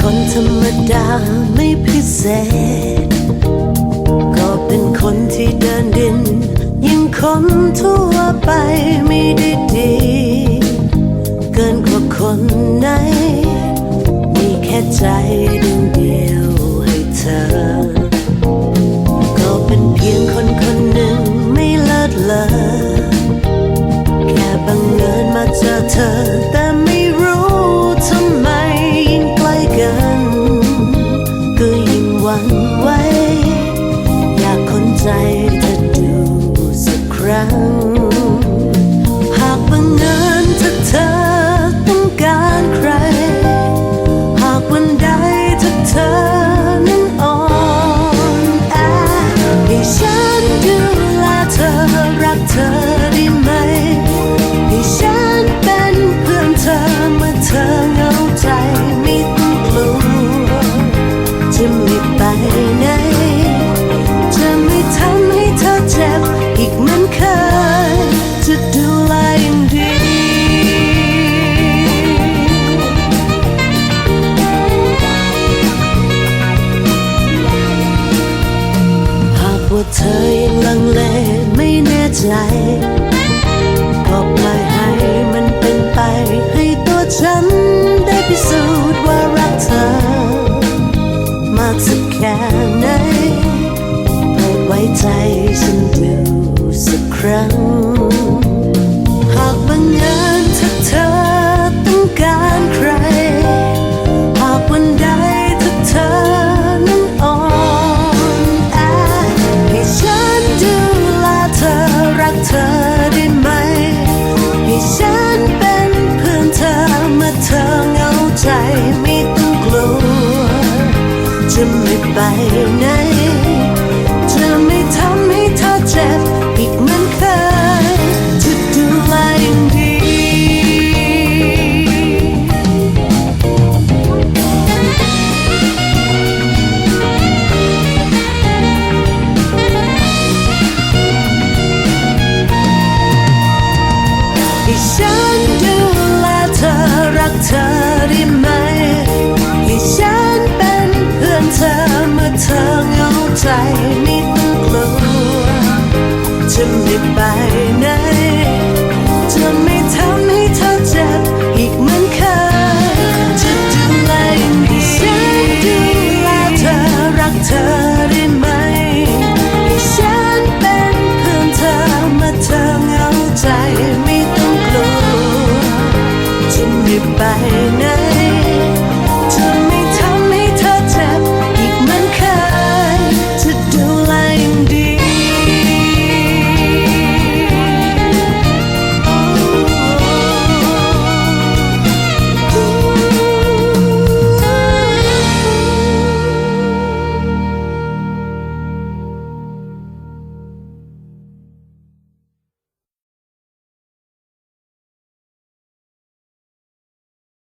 คนธรรมดาไม่พิเศษ ก็เป็นคนที่เดินดินยิ่งคนทั่วไปไม่ได้ดี เกินกว่าคนไหน มีแค่ใจดวงเดียวให้เธอ ก็เป็นเพียงคนคนหนึ่งไม่เลิศเลอแค่บังเอิญมาเจอเธอ รั้ง หากบังเอิญถ้าเธอต้องการใคร หากวันใดถ้าเธอนั้นอ่อนแอให้ฉันดูแลเธอรักเธอได้ไหมให้ฉันเป็นเพื่อนเธอเมื่อเธอ ว่าเธอยังลังเลไม่แน่ใจ ก็ปล่อยให้มันเป็นไปให้ตัวฉันได้พิสูจน์ว่ารักเธอ มากสักแค่ไหนโปรดไว้ใจฉันดูสักครั้ง ไหนจะไม่ทำให้เธอเจ็บอีกเหมือนเคยจะดูแลอย่างดี ให้ฉันดูแลเธอรักเธอได้ไหม